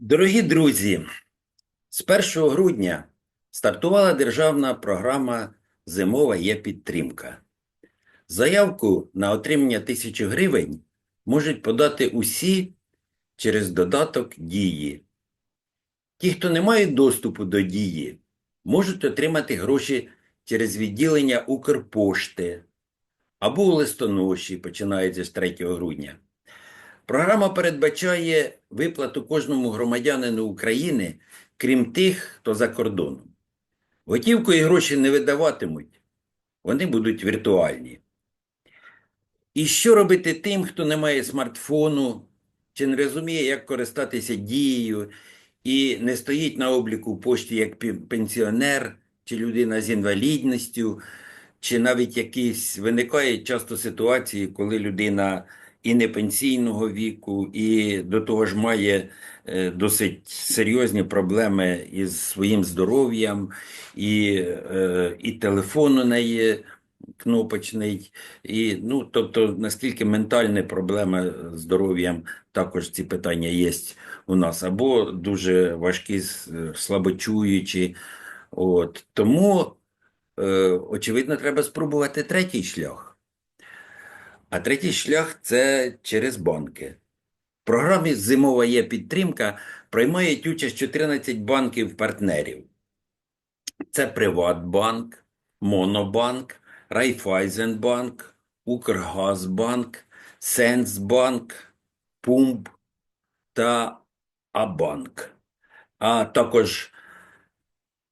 Дорогі друзі, з 1 грудня стартувала державна програма Зимова є підтримка. Заявку на отримання тисячі гривень можуть подати усі через додаток Дії. Ті, хто не мають доступу до Дії, можуть отримати гроші через відділення Укрпошти або у листоноші, починаючи з 3 грудня. Програма передбачає виплату кожному громадянину України, крім тих, хто за кордоном. Готівкою гроші не видаватимуть, вони будуть віртуальні. І що робити тим, хто не має смартфону, чи не розуміє, як користатися дією, і не стоїть на обліку пошті як пенсіонер, чи людина з інвалідністю, чи навіть якісь виникають часто ситуації, коли людина і не пенсійного віку, і до того ж має е, досить серйозні проблеми із своїм здоров'ям, і, е, і телефон у неї кнопочний, і, ну, тобто, наскільки ментальні проблеми з здоров'ям, також ці питання є у нас, або дуже важкі, слабочуючі. От. Тому, е, очевидно, треба спробувати третій шлях. А третій шлях це через банки. В програмі Зимова є підтримка приймають участь 14 банків-партнерів. Це Приватбанк, Монобанк, Райфайзенбанк, Укргазбанк, Сенсбанк, Пумб та Абанк. А також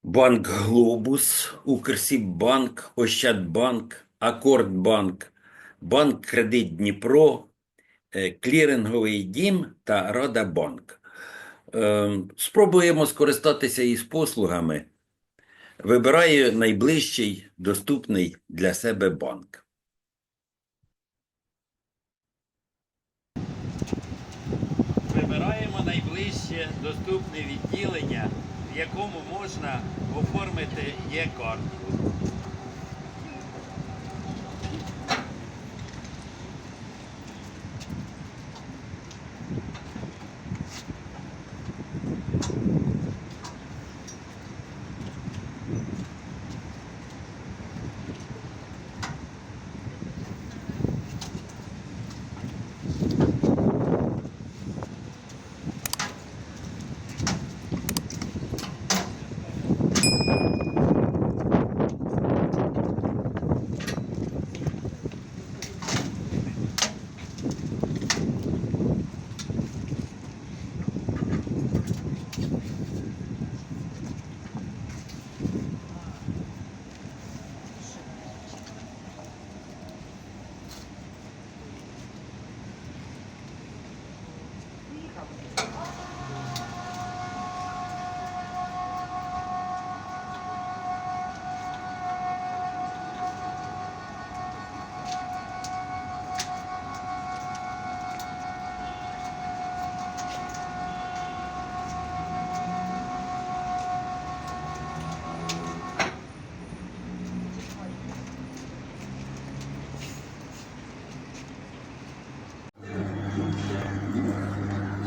Банк Глобус, Укрсіббанк, Ощадбанк, Акордбанк, Банк Кредит Дніпро, е, Кліринговий дім та Радабанк. Ем, Спробуємо скористатися із послугами. Вибираю найближчий доступний для себе банк. Вибираємо найближче доступне відділення, в якому можна оформити є-картку.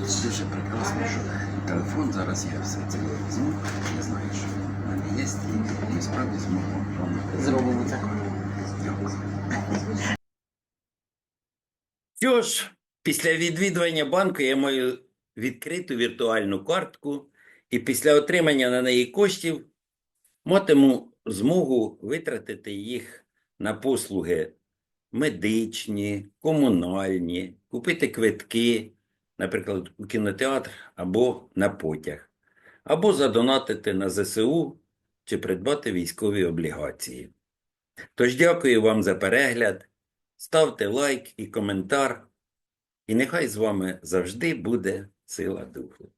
Дуже прекрасно, що телефон зараз є все це звук. Я знаю, що в мене є, і ми справді зможемо вам Зробимо це. Що ж, після відвідування банку я маю відкриту віртуальну картку, і після отримання на неї коштів матиму змогу витратити їх на послуги медичні, комунальні, купити квитки, наприклад, у кінотеатр або на потяг, або задонатити на ЗСУ чи придбати військові облігації. Тож дякую вам за перегляд. Ставте лайк і коментар, і нехай з вами завжди буде сила духу.